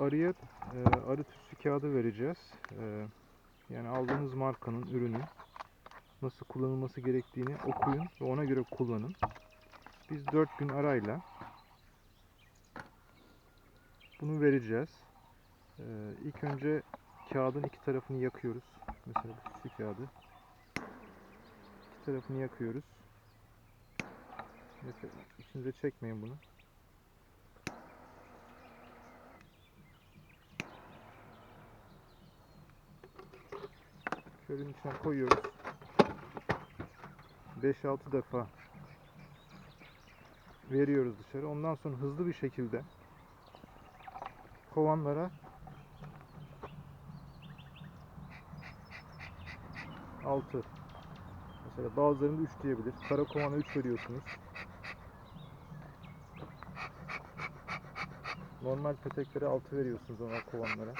arıya e, arı tütsü kağıdı vereceğiz. E, yani aldığınız markanın ürünü nasıl kullanılması gerektiğini okuyun ve ona göre kullanın. Biz 4 gün arayla bunu vereceğiz. E, ilk önce kağıdın iki tarafını yakıyoruz. Mesela bu tütsü kağıdı. İki tarafını yakıyoruz. Mesela içinize çekmeyin bunu. Körün içine koyuyoruz. 5-6 defa veriyoruz dışarı. Ondan sonra hızlı bir şekilde kovanlara altı. Mesela bazılarında 3 diyebilir. Kara kovana 3 veriyorsunuz. Normal peteklere 6 veriyorsunuz ona kovanlara.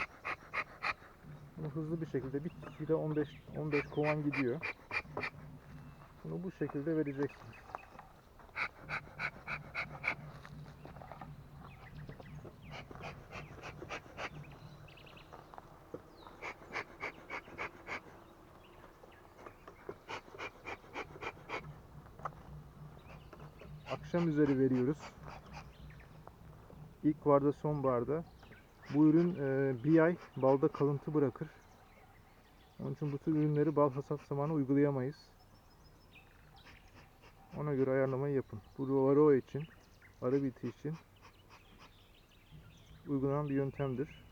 Bunu hızlı bir şekilde bir kişiyle 15 15 kovan gidiyor. Bunu bu şekilde vereceksiniz. Akşam üzeri veriyoruz. İlkbaharda sonbaharda. Bu ürün e, bir ay balda kalıntı bırakır. Onun için bu tür ürünleri bal hasat zamanı uygulayamayız. Ona göre ayarlamayı yapın. Bu varroa için, arı biti için uygulanan bir yöntemdir.